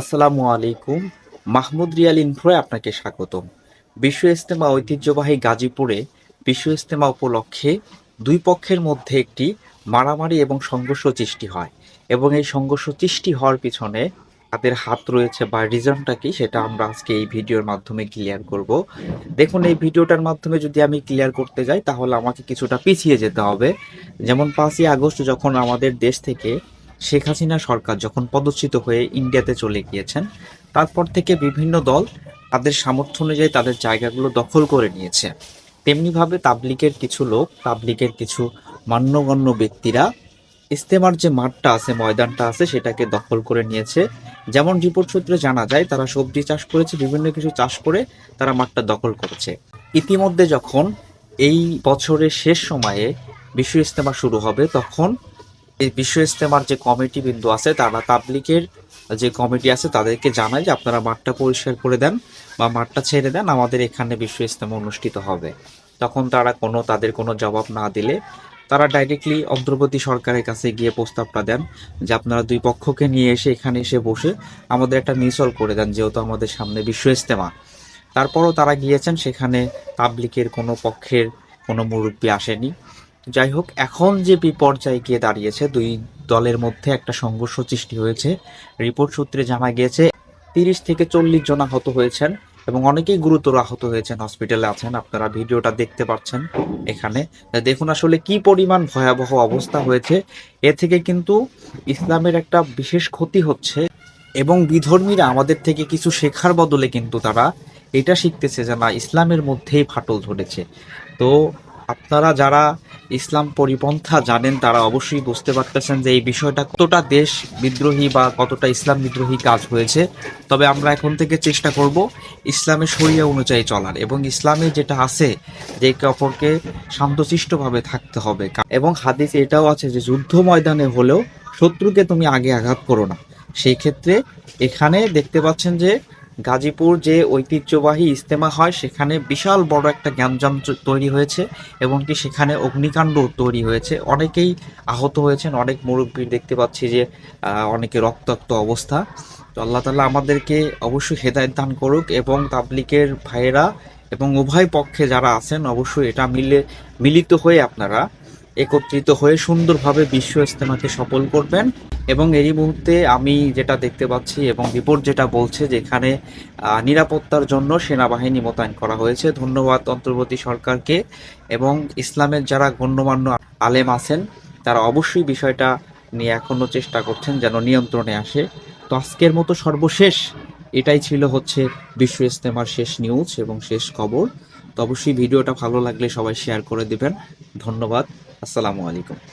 আসসালামু আলাইকুম। মাহমুদ রিয়াল ইনফ্রোয় আপনাকে স্বাগতম। বিশ্ব ইস্তেমা ঐতিহ্যবাহী গাজীপুরে বিশ্ব ইস্তেমা উপলক্ষে দুই পক্ষের মধ্যে একটি মারামারি এবং সংঘর্ষ সৃষ্টি হয় এবং এই সংঘর্ষ সৃষ্টি হওয়ার পিছনে তাদের হাত রয়েছে বা রিজনটা কি সেটা আমরা আজকে এই ভিডিওর মাধ্যমে ক্লিয়ার করব। দেখুন, এই ভিডিওটার মাধ্যমে যদি আমি ক্লিয়ার করতে যাই, তাহলে আমাকে কিছুটা পিছিয়ে যেতে হবে। যেমন পাঁচই আগস্ট যখন আমাদের দেশ থেকে শেখ হাসিনা সরকার যখন পদচ্যুত হয়ে ইন্ডিয়াতে চলে গিয়েছেন, তারপর থেকে বিভিন্ন দল তাদের সামর্থ্য অনুযায়ী তাদের জায়গাগুলো দখল করে নিয়েছে। তেমনিভাবে তাবলিকের কিছু লোক তাবলিকের কিছু মান্যগণ্য ব্যক্তিরা ইস্তেমার যে মাঠটা আছে, ময়দানটা আছে, সেটাকে দখল করে নিয়েছে। যেমন রিপোর্ট সূত্রে জানা যায়, তারা সবজি চাষ করেছে, বিভিন্ন কিছু চাষ করে তারা মাঠটা দখল করেছে। ইতিমধ্যে যখন এই বছরের শেষ সময়ে বিশ্ব ইস্তেমা শুরু হবে, তখন বিশ্ব ইস্তেমার যে কমিটি বিন্দু আছে তারা তাবলিকের যে কমিটি আছে, তাদেরকে জানায় যে আপনারা মাঠটা পরিষ্কার করে দেন বা মাঠটা ছেড়ে দেন, আমাদের এখানে বিশ্ব ইস্তেমা অনুষ্ঠিত হবে। তখন তারা কোনো, তাদের কোনো জবাব না দিলে তারা ডাইরেক্টলি অন্তর্বর্তী সরকারের কাছে গিয়ে প্রস্তাবটা দেন যে আপনারা দুই পক্ষকে নিয়ে এসে এখানে এসে বসে আমাদের একটা মিসল করে দেন, যেহেতু আমাদের সামনে বিশ্ব ইস্তেমা। তারপরও তারা গিয়েছেন, সেখানে তাবলিকের কোনো পক্ষের কোনো মুরব্বী আসেনি। যাই হোক, এখন যে বিপর্যয়ে গিয়ে দাঁড়িয়েছে, দুই দলের মধ্যে একটা সংঘর্ষ সৃষ্টি হয়েছে। রিপোর্ট সূত্রে জানা গিয়েছে, তিরিশ থেকে চল্লিশ জন আহত হয়েছেন এবং অনেকেই গুরুতর আহত হয়েছেন, হসপিটালে আছেন। আপনারা ভিডিওটা দেখতে পাচ্ছেন এখানে। দেখুন আসলে কি পরিমাণ ভয়াবহ অবস্থা হয়েছে। এ থেকে কিন্তু ইসলামের একটা বিশেষ ক্ষতি হচ্ছে এবং বিধর্মীরা আমাদের থেকে কিছু শেখার বদলে কিন্তু তারা এটা শিখতেছে যে না, ইসলামের মধ্যেই ফাটল ধরেছে। তো আপনারা যারা ইসলাম পরিপন্থা জানেন তারা অবশ্যই বুঝতে পারতেছেন যে এই বিষয়টা কতটা দেশ বিদ্রোহী বা কতটা ইসলাম বিদ্রোহী কাজ হয়েছে। তবে আমরা এখন থেকে চেষ্টা করব ইসলামের শরিয়া অনুযায়ী চলার এবং ইসলামে যেটা আছে যে একে অপরকে শান্তশিষ্টভাবে থাকতে হবে। এবং হাদিস এটাও আছে যে যুদ্ধ ময়দানে হলেও শত্রুকে তুমি আগে আঘাত করো না। সেই ক্ষেত্রে এখানে দেখতে পাচ্ছেন যে গাজীপুর যে ঐতিহ্যবাহী ইস্তেমা হয়, সেখানে বিশাল বড় একটা জ্ঞানজাম তৈরি হয়েছে এবং কি সেখানে অগ্নিকাণ্ড তৈরি হয়েছে। অনেকেই আহত হয়েছেন, অনেক মুরব্বীর দেখতে পাচ্ছি যে অনেকে রক্তাক্ত অবস্থা। তো আল্লাহ তালা আমাদেরকে অবশ্যই হেদায়ত দান করুক এবং তাবলিকের ভাইয়েরা এবং উভয় পক্ষে যারা আছেন, অবশ্যই এটা মিলে, মিলিত হয়ে আপনারা একত্রিত হয়ে সুন্দরভাবে বিশ্ব ইস্তেমাকে সফল করবেন। এবং এরই মুহূর্তে আমি যেটা দেখতে পাচ্ছি এবং রিপোর্ট যেটা বলছে যে এখানে নিরাপত্তার জন্য সেনাবাহিনী মোতায়েন করা হয়েছে। ধন্যবাদ অন্তর্বর্তী সরকারকে। এবং ইসলামের যারা গণ্যমান্য আলেম আছেন, তারা অবশ্যই বিষয়টা নিয়ে এখনও চেষ্টা করছেন যেন নিয়ন্ত্রণে আসে। তো আজকের মতো সর্বশেষ এটাই ছিল হচ্ছে বিশ্ব ইস্তেমার শেষ নিউজ এবং শেষ খবর। তো অবশ্যই ভিডিওটা ভালো লাগলে সবাই শেয়ার করে দিবেন। ধন্যবাদ। আসসালামু আলাইকুম।